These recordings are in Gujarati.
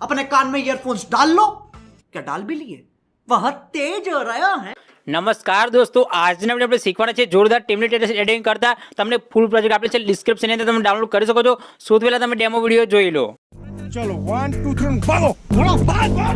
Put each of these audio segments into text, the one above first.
अपने कान में ईयरफोन्स डाल लो क्या डाल भी लिए वह तेज हो रहा है નમસ્કાર દોસ્તો આજના વિડીયો આપણે શીખવાના છે જોરદાર ટેમ્પલેટ એડિટિંગ કરતા તમને ફૂલ પ્રોજેક્ટ આપેલ છે ડિસ્ક્રિપ્શનની અંદર તમે ડાઉનલોડ કરી શકો છો સૌથી પહેલા તમે ડેમો વિડીયો જોઈ લો चलो वन टू थ्री भागो भागो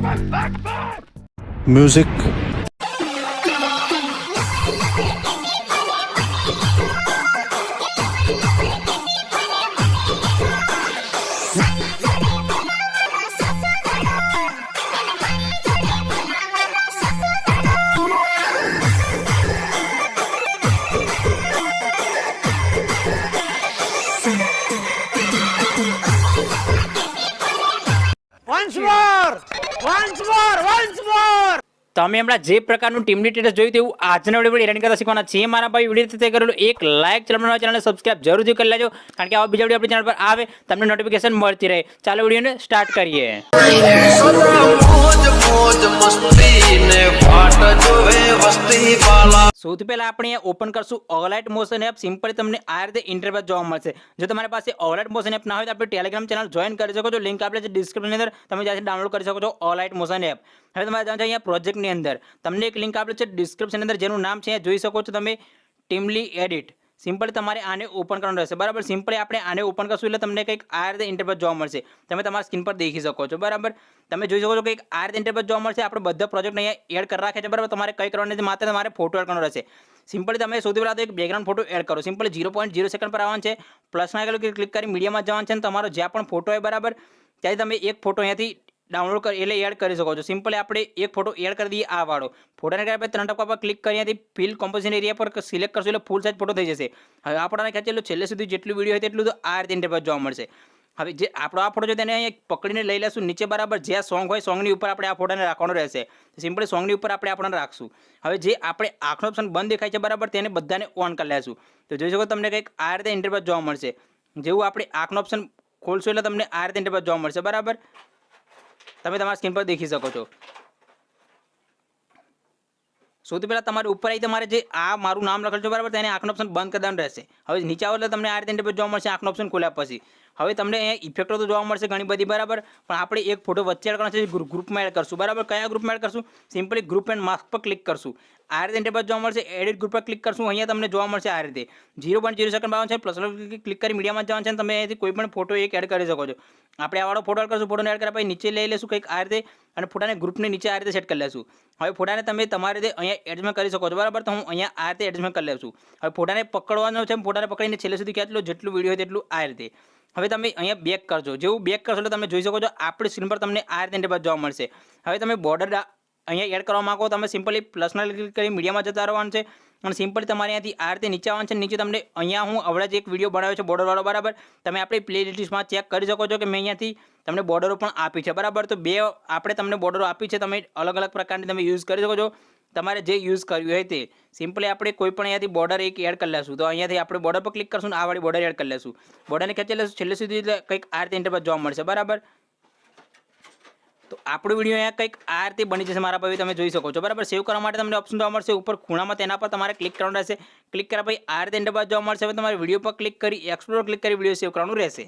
તમે હમણાં જે પ્રકારનું ટીમની ટેટસ જોયું તેવું આજના વીડિયો રનિંગ કરતા શીખવાના છીએ. મારા ભાઈ વીડિયો તે કરેલું એક લાઇક ચેનલ ચેનલને સબસ્ક્રાઇબ જરૂરથી કરી લેજો કારણ કે આવા બીજા વીડિયો આપણી ચેનલ પર આવે તમને નોટિફિકેશન મળતી રહે. ચાલો વિડીયોને સ્ટાર્ટ કરીએ. સૌથી પહેલાં આપણે અહીંયા ઓપન કરશું ઓલાઇટ મોશન એપ સિમ્પલી તમને આ રીતે ઇન્ટરવ્યુ જોવા મળશે. જો તમારી પાસે ઓલાઇટ મોશન એપ ના હોય તો આપણે ટેલિગ્રામ ચેનલ જોઈન કરી શકો છો. લિંક આપણે છે ડિસ્ક્રિપ્શનની અંદર તમે જ્યાંથી ડાઉનલોડ કરી શકો છો ઓલાઇટ મોશન એપ હવે તમારે જાણ છે અહીંયા પ્રોજેક્ટની અંદર. તમને એક લિંક આપેલ છે ડિસ્ક્રિપ્શનની અંદર, જેનું નામ છે જોઈ શકો છો તમે ટીમલી એડિટ સિમ્પલી તમારે આને ઓપન કરવાનું રહેશે. બરાબર? સિમ્પલી આપણે આને ઓપન કરશું એટલે તમને કંઈક આ રીતે ઇન્ટરફેસ જોવા મળશે. તમે તમારા સ્ક્રીન પર દેખી શકો છો. બરાબર? તમે જોઈ શકો છો કંઈક આ રીતે ઇન્ટરફેસ જોવા મળશે. આપણે બધા પ્રોજેક્ટ અહીંયા એડ કરી રાખે છે. બરાબર? તમારે કંઈ કરવાનું નથી. માત્ર તમારે ફોટો એડ કરવાનો રહેશે. સિમ્પલી તમે સૌથી પહેલાં તો એક બેકગ્રાઉન્ડ ફોટો એડ કરો. Simply zero point zero second પર આવવાનું છે. પ્લસના ક્લિક કરી મીડિયામાં જવાનું છે તમારો જ્યાં પણ ફોટો હોય બરાબર, ત્યાંથી તમે એક ફોટો અહીંયાથી ડાઉનલોડ કરી, એટલે એડ કરી શકો છો. સિમ્પલી આપણે એક ફોટો એડ કરી દઈએ આ વાળો. ફોટાને પછી ત્રણ ટકા પર ક્લિક કરી ફિલ કોમ્પોઝિશન એરિયા પર સિલેક્ટ કરશો એટલે ફૂલ સાઇઝ ફોટો થઈ જશે. હવે આપણને ખેંચેલું છેલ્લે સુધી જેટલું વીડિયો હોય તેટલું તો આ રીતે ઇન્ટરફેસ જોવા મળશે. હવે જે આપણો આ ફોટો છે તેને અહીંયા પકડીને લઈ લેશું. નીચે બરાબર જ્યાં સોંગ હોય સોંગની ઉપર આપણે આ ફોટાને રાખવાનો રહેશે. સિમ્પલી સોંગની ઉપર આપણે આપણને રાખશું. હવે જે આપણે આંખનો ઓપ્શન બંધ દેખાય છે બરાબર, તેને બધાને ઓન કરી લેશું. તો જોઈ શકો તમને કંઈક આ રીતે ઇન્ટરફેસ જોવા મળશે. જેવું આપણે આંખનો ઓપ્શન ખોલશું એટલે તમને આ રીતે ઇન્ટરફેસ જોવા મળશે. બરાબર? તમે તમારા સ્ક્રીન પર દેખી શકો છો. સૌથી પહેલાં તમારે ઉપર આવી તમારે જે આ મારું નામ લખેલું છે બરાબર, તેને આંખનો ઓપ્શન બંધ કરવાનું રહેશે. હવે નીચે આવો એટલે તમને આ રીતે જોવા મળશે, આંખનો ઓપ્શન ખોલ્યા પછી. હવે તમને અહીંયા ઇફેક્ટો તો જોવા મળશે ઘણી બધી, બરાબર? પણ આપણે એક ફોટો વચ્ચે એડ કરવાનો છે ગ્રુપમાં એડ કરશું. બરાબર? કયા ગ્રુપમાં એડ કરશું? સિમ્પલી ગ્રુપ એન્ડ માસ્ક પર ક્લિક કરશું. આ રીતે ઇન્ટરપાસ જોવા મળશે એડિટ ગ્રુપ પર ક્લિક કરશું. અહીંયા તમને જોવા મળશે આ રીતે. ઝીરો પોઈન્ટ ઝીરો સેકન્ડ બાવન છે પ્લસ ક્લિક કરી મીડિયામાં જવાનું છે તમે અહીંયાથી કોઈ પણ ફોટો એક એડ કરી શકો છો. આપણે આ ફોટો એડ કરશું ફોટોને એડ કર્યા પછી નીચે લઈ લેશું કંઈક આ રીતે અને ફોટાને ગ્રુપની નીચે આ રીતે સેટ કરી લેશું. હવે ફોટાને તમે તમારી રીતે અહીંયા એડજમેન્ટ કરી શકો છો, બરાબર? તો હું અહીંયા આ રીતે એડજમેન્ટ કરી લેશું. હવે ફોટાને પકડવાનો છે ફોટાને પકડીને છેલ્લે સુધી ખેંચલો જેટલું વીડિયો હોય તેટલું આ રીતે. હવે તમે અહીંયા બેક કરજો. જેવું બેક કરશો એટલે તમે જોઈ શકો છો આપણી સ્ક્રીન પર તમને આ રીતે ઇન્ટરફેસ જોવા મળશે. હવે તમે બોર્ડર અહીંયા એડ કરવા માંગો તમે સિમ્પલી પ્લસના ક્લિક કરી મીડિયામાં જતા રહેવાનું છે અને સિમ્પલી તમારે અહીંયાથી આ રીતે નીચે આવવાનું છે. નીચે તમને અહીંયા હું હમણાં જ એક વીડિયો બનાવ્યો છે બોર્ડરવાળો બરાબર? તમે આપણી પ્લે લિસ્ટમાં ચેક કરી શકો છો કે મેં અહીંયાથી તમને બોર્ડરો પણ આપી છે, બરાબર? તો બે આપણે તમને બોર્ડરો આપી છે, તમે અલગ અલગ પ્રકારની તમે યુઝ કરી શકો છો. તમારે જે યુઝ કર્યું હોય તે. સિમ્પલી આપણે કોઈ પણ અહીંયાથી બોર્ડર એક એડ કરી લેશું. તો અહીંયાથી આપણે બોર્ડર પર ક્લિક કરશું ને આ વાળી બોર્ડર એડ કરી લેશું. બોર્ડરને ખેંચી લેશું. છેલ્લે સુધી એટલે કંઈક આ રીતે ઇન્ટરફેસ જોવા મળશે. બરાબર? તો આપણું વીડિયો અહીંયા કંઈક આ રીતે બની જશે મારા ભાઈ તમે જોઈ શકો છો. બરાબર? સેવ કરવા માટે તમને ઓપ્શન જોવા મળશે. ઉપર ખૂણામાં તેના પર તમારે ક્લિક કરવાનું રહેશે. ક્લિક કર્યા પછી આ રીતે ઇન્ટરફેસ જોવા મળશે. હવે તમારે વીડિયો પર ક્લિક કરી એક્સપ્લોર ક્લિક કરી વીડિયો સેવ કરવાનું રહેશે.